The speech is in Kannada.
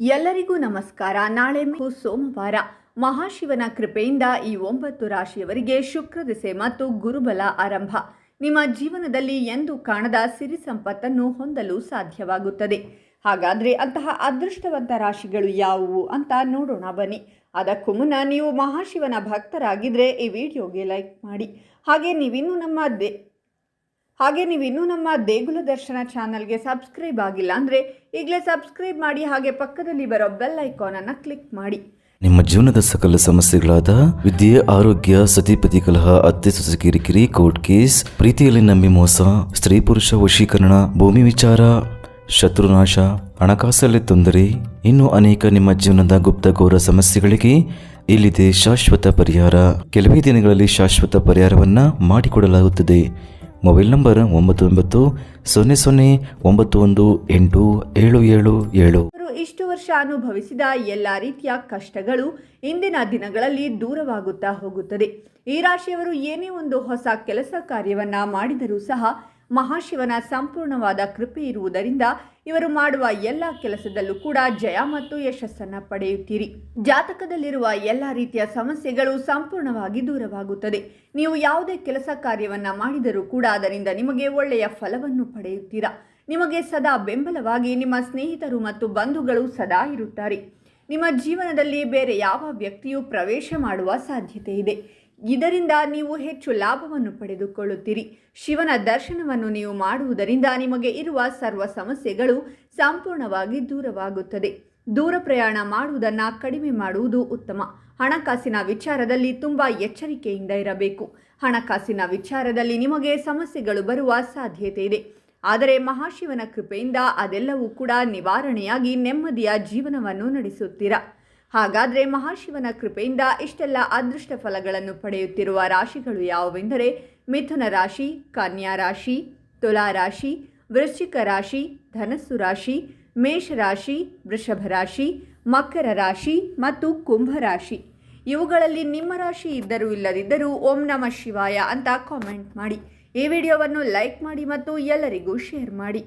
ಎಲ್ಲರಿಗೂ ನಮಸ್ಕಾರ. ನಾಳೆ ಸೋಮವಾರ ಮಹಾಶಿವನ ಕೃಪೆಯಿಂದ ಈ ಒಂಬತ್ತು ರಾಶಿಯವರಿಗೆ ಶುಕ್ರ ದಿಸೆ ಮತ್ತು ಗುರುಬಲ ಆರಂಭ. ನಿಮ್ಮ ಜೀವನದಲ್ಲಿ ಎಂದು ಕಾಣದ ಸಿರಿ ಸಂಪತ್ತನ್ನು ಹೊಂದಲು ಸಾಧ್ಯವಾಗುತ್ತದೆ. ಹಾಗಾದರೆ ಅಂತಹ ಅದೃಷ್ಟವಂತ ರಾಶಿಗಳು ಯಾವುವು ಅಂತ ನೋಡೋಣ ಬನ್ನಿ. ಅದಕ್ಕೂ ಮುನ್ನ ನೀವು ಮಹಾಶಿವನ ಭಕ್ತರಾಗಿದ್ದರೆ ಈ ವಿಡಿಯೋಗೆ ಲೈಕ್ ಮಾಡಿ. ಹಾಗೆ ನೀವಿನ್ನೂ ನಮ್ಮ ದೇ ಹಾಗೆ ನೀವು ಇನ್ನೂ ನಮ್ಮ ದೇಗುಲ ದರ್ಶನ ಚಾನಲ್ಗೆ ಸಬ್ಸ್ಕ್ರೈಬ್ ಆಗಿಲ್ಲ ಅಂದರೆ ಈಗಲೇ ಸಬ್ಸ್ಕ್ರೈಬ್ ಮಾಡಿ, ಹಾಗೆ ಪಕ್ಕದಲ್ಲಿ ಬರೋ ಬೆಲ್ ಐಕಾನನ್ನು ಕ್ಲಿಕ್ ಮಾಡಿ. ನಿಮ್ಮ ಜೀವನದ ಸಕಲ ಸಮಸ್ಯೆಗಳಾದ ವಿದ್ಯೆ, ಆರೋಗ್ಯ ಸತಿಪತಿ ಕಲಹ ಅತ್ತೆ, ಸೊಸೆ, ಕಿರಿಕಿರಿ, ಕೋರ್ಟ್ ಕೇಸ್, ಪ್ರೀತಿಯಲ್ಲಿ ನಂಬಿ ಮೋಸ, ಸ್ತ್ರೀ ಪುರುಷ ವಶೀಕರಣ, ಭೂಮಿ ವಿಚಾರ, ಶತ್ರುನಾಶ, ಹಣಕಾಸಲ್ಲಿ ತೊಂದರೆ, ಇನ್ನು ಅನೇಕ ನಿಮ್ಮ ಜೀವನದ ಗುಪ್ತ ಗೌರವ ಸಮಸ್ಯೆಗಳಿಗೆ ಇಲ್ಲಿದೆ ಶಾಶ್ವತ ಪರಿಹಾರ. ಕೆಲವೇ ದಿನಗಳಲ್ಲಿ ಶಾಶ್ವತ ಪರಿಹಾರವನ್ನು ಮಾಡಿಕೊಡಲಾಗುತ್ತದೆ. ಮೊಬೈಲ್ ನಂಬರ್ ಒಂಬತ್ತು ಒಂಬತ್ತು ಸೊನ್ನೆ ಸೊನ್ನೆ ಒಂಬತ್ತು ಒಂದು ಎಂಟು ಏಳು ಏಳು ಏಳು. ಇಷ್ಟು ವರ್ಷ ಅನುಭವಿಸಿದ ಎಲ್ಲ ರೀತಿಯ ಕಷ್ಟಗಳು ಇಂದಿನ ದಿನಗಳಲ್ಲಿ ದೂರವಾಗುತ್ತಾ ಹೋಗುತ್ತದೆ. ಈ ರಾಶಿಯವರು ಏನೇ ಒಂದು ಹೊಸ ಕೆಲಸ ಕಾರ್ಯವನ್ನ ಮಾಡಿದರೂ ಸಹ ಮಹಾಶಿವನ ಸಂಪೂರ್ಣವಾದ ಕೃಪೆ ಇರುವುದರಿಂದ ಇವರು ಮಾಡುವ ಎಲ್ಲ ಕೆಲಸದಲ್ಲೂ ಕೂಡ ಜಯ ಮತ್ತು ಯಶಸ್ಸನ್ನ ಪಡೆಯುತ್ತೀರಿ. ಜಾತಕದಲ್ಲಿರುವ ಎಲ್ಲ ರೀತಿಯ ಸಮಸ್ಯೆಗಳು ಸಂಪೂರ್ಣವಾಗಿ ದೂರವಾಗುತ್ತದೆ. ನೀವು ಯಾವುದೇ ಕೆಲಸ ಕಾರ್ಯವನ್ನ ಮಾಡಿದರೂ ಕೂಡ ಅದರಿಂದ ನಿಮಗೆ ಒಳ್ಳೆಯ ಫಲವನ್ನು ಪಡೆಯುತ್ತೀರಾ. ನಿಮಗೆ ಸದಾ ಬೆಂಬಲವಾಗಿ ನಿಮ್ಮ ಸ್ನೇಹಿತರು ಮತ್ತು ಬಂಧುಗಳು ಸದಾ ಇರುತ್ತಾರೆ. ನಿಮ್ಮ ಜೀವನದಲ್ಲಿ ಬೇರೆ ಯಾವ ವ್ಯಕ್ತಿಯು ಪ್ರವೇಶ ಮಾಡುವ ಸಾಧ್ಯತೆ ಇದೆ. ಇದರಿಂದ ನೀವು ಹೆಚ್ಚು ಲಾಭವನ್ನು ಪಡೆದುಕೊಳ್ಳುತ್ತೀರಿ. ಶಿವನ ದರ್ಶನವನ್ನು ನೀವು ಮಾಡುವುದರಿಂದ ನಿಮಗೆ ಇರುವ ಸರ್ವ ಸಮಸ್ಯೆಗಳು ಸಂಪೂರ್ಣವಾಗಿ ದೂರವಾಗುತ್ತದೆ. ದೂರ ಪ್ರಯಾಣ ಮಾಡುವುದನ್ನು ಕಡಿಮೆ ಮಾಡುವುದು ಉತ್ತಮ. ಹಣಕಾಸಿನ ವಿಚಾರದಲ್ಲಿ ತುಂಬ ಎಚ್ಚರಿಕೆಯಿಂದ ಇರಬೇಕು. ಹಣಕಾಸಿನ ವಿಚಾರದಲ್ಲಿ ನಿಮಗೆ ಸಮಸ್ಯೆಗಳು ಬರುವ ಸಾಧ್ಯತೆ ಇದೆ. ಆದರೆ ಮಹಾಶಿವನ ಕೃಪೆಯಿಂದ ಅದೆಲ್ಲವೂ ಕೂಡ ನಿವಾರಣೆಯಾಗಿ ನೆಮ್ಮದಿಯ ಜೀವನವನ್ನು ನಡೆಸುತ್ತೀರಾ? ಹಾಗಾದರೆ ಮಹಾಶಿವನ ಕೃಪೆಯಿಂದ ಇಷ್ಟೆಲ್ಲ ಅದೃಷ್ಟ ಫಲಗಳನ್ನು ಪಡೆಯುತ್ತಿರುವ ರಾಶಿಗಳು ಯಾವುವೆಂದರೆ ಮಿಥುನ ರಾಶಿ, ಕನ್ಯಾ ರಾಶಿ, ತುಲಾ ರಾಶಿ, ವೃಶ್ಚಿಕ ರಾಶಿ, ಧನಸ್ಸು ರಾಶಿ ಮೇಷರಾಶಿ ವೃಷಭ ರಾಶಿ, ಮಕರ ರಾಶಿ ಮತ್ತು ಕುಂಭ ರಾಶಿ. ಇವುಗಳಲ್ಲಿ ನಿಮ್ಮ ರಾಶಿ ಇದ್ದರೂ ಇಲ್ಲದಿದ್ದರೂ ಓಂ ನಮ ಶಿವಾಯ ಅಂತ ಕಾಮೆಂಟ್ ಮಾಡಿ. ಈ ವಿಡಿಯೋವನ್ನು ಲೈಕ್ ಮಾಡಿ ಮತ್ತು ಎಲ್ಲರಿಗೂ ಶೇರ್ ಮಾಡಿ.